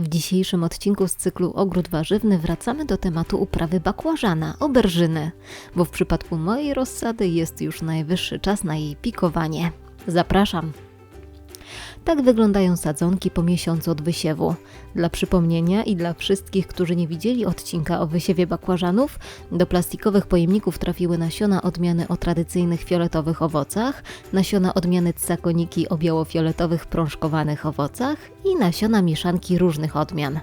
W dzisiejszym odcinku z cyklu Ogród Warzywny wracamy do tematu uprawy bakłażana, oberżyny, bo w przypadku mojej rozsady jest już najwyższy czas na jej pikowanie. Zapraszam! Tak wyglądają sadzonki po miesiącu od wysiewu. Dla przypomnienia i dla wszystkich, którzy nie widzieli odcinka o wysiewie bakłażanów, do plastikowych pojemników trafiły nasiona odmiany o tradycyjnych fioletowych owocach, nasiona odmiany tsakoniki o białofioletowych prążkowanych owocach i nasiona mieszanki różnych odmian.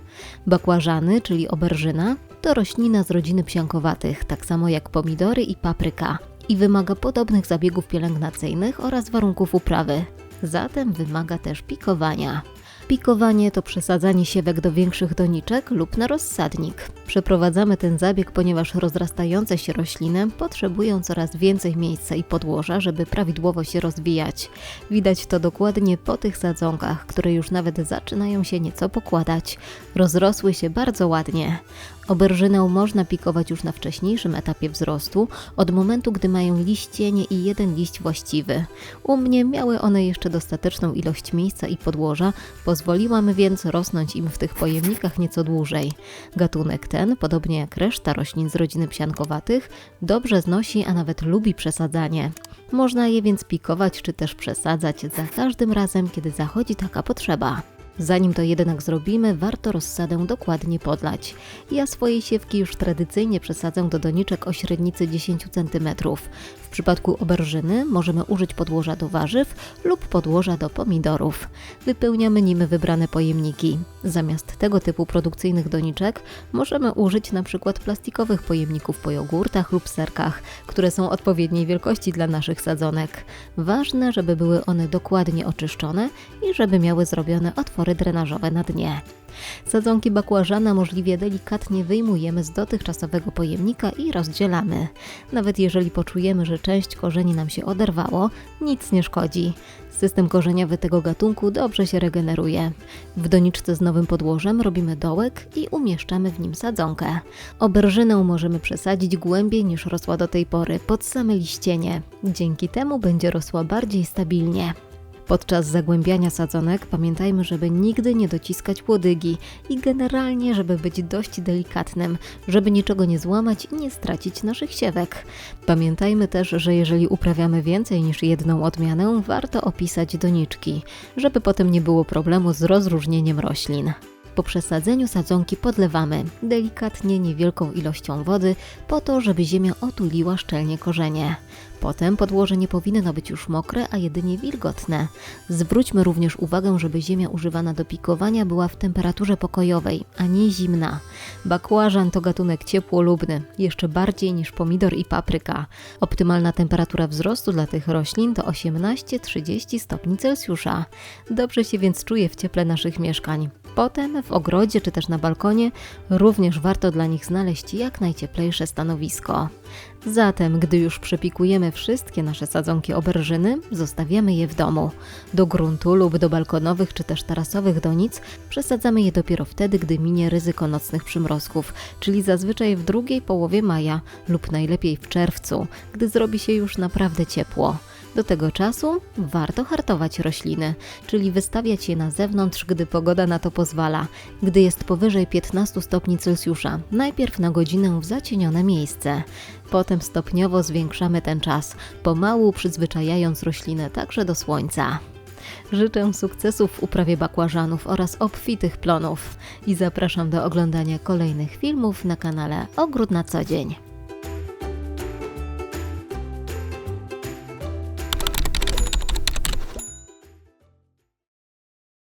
Bakłażany, czyli oberżyna, to roślina z rodziny psiankowatych, tak samo jak pomidory i papryka i wymaga podobnych zabiegów pielęgnacyjnych oraz warunków uprawy zatem wymaga też pikowania. Pikowanie to przesadzanie siewek do większych doniczek lub na rozsadnik. Przeprowadzamy ten zabieg, ponieważ rozrastające się rośliny potrzebują coraz więcej miejsca i podłoża, żeby prawidłowo się rozwijać. Widać to dokładnie po tych sadzonkach, które już nawet zaczynają się nieco pokładać. Rozrosły się bardzo ładnie. Oberżynę można pikować już na wcześniejszym etapie wzrostu, od momentu, gdy mają liścienie i jeden liść właściwy. U mnie miały one jeszcze dostateczną ilość miejsca i podłoża, pozwoliłam więc rosnąć im w tych pojemnikach nieco dłużej. Gatunek ten, podobnie jak reszta roślin z rodziny psiankowatych, dobrze znosi, a nawet lubi przesadzanie. Można je więc pikować czy też przesadzać za każdym razem, kiedy zachodzi taka potrzeba. Zanim to jednak zrobimy, warto rozsadę dokładnie podlać. Ja swoje siewki już tradycyjnie przesadzę do doniczek o średnicy 10 cm. W przypadku oberżyny możemy użyć podłoża do warzyw lub podłoża do pomidorów. Wypełniamy nim wybrane pojemniki. Zamiast tego typu produkcyjnych doniczek możemy użyć np. plastikowych pojemników po jogurtach lub serkach, które są odpowiedniej wielkości dla naszych sadzonek. Ważne, żeby były one dokładnie oczyszczone i żeby miały zrobione otwory drenażowe na dnie. Sadzonki bakłażana możliwie delikatnie wyjmujemy z dotychczasowego pojemnika i rozdzielamy. Nawet jeżeli poczujemy, że część korzeni nam się oderwało, nic nie szkodzi. System korzeniowy tego gatunku dobrze się regeneruje. W doniczce z nowym podłożem robimy dołek i umieszczamy w nim sadzonkę. Oberżynę możemy przesadzić głębiej niż rosła do tej pory, pod same liścienie. Dzięki temu będzie rosła bardziej stabilnie. Podczas zagłębiania sadzonek pamiętajmy, żeby nigdy nie dociskać łodygi i generalnie, żeby być dość delikatnym, żeby niczego nie złamać i nie stracić naszych siewek. Pamiętajmy też, że jeżeli uprawiamy więcej niż jedną odmianę, warto opisać doniczki, żeby potem nie było problemu z rozróżnieniem roślin. Po przesadzeniu sadzonki podlewamy delikatnie niewielką ilością wody po to, żeby ziemia otuliła szczelnie korzenie. Potem podłoże nie powinno być już mokre, a jedynie wilgotne. Zwróćmy również uwagę, żeby ziemia używana do pikowania była w temperaturze pokojowej, a nie zimna. Bakłażan to gatunek ciepłolubny, jeszcze bardziej niż pomidor i papryka. Optymalna temperatura wzrostu dla tych roślin to 18-30 stopni Celsjusza. Dobrze się więc czuje w cieple naszych mieszkań. Potem w ogrodzie czy też na balkonie również warto dla nich znaleźć jak najcieplejsze stanowisko. Zatem, gdy już przepikujemy wszystkie nasze sadzonki oberżyny, zostawiamy je w domu. Do gruntu lub do balkonowych czy też tarasowych donic przesadzamy je dopiero wtedy, gdy minie ryzyko nocnych przymrozków, czyli zazwyczaj w drugiej połowie maja lub najlepiej w czerwcu, gdy zrobi się już naprawdę ciepło. Do tego czasu warto hartować rośliny, czyli wystawiać je na zewnątrz, gdy pogoda na to pozwala, gdy jest powyżej 15 stopni Celsjusza, najpierw na godzinę w zacienione miejsce. Potem stopniowo zwiększamy ten czas, pomału przyzwyczajając roślinę także do słońca. Życzę sukcesów w uprawie bakłażanów oraz obfitych plonów i zapraszam do oglądania kolejnych filmów na kanale Ogród na co dzień.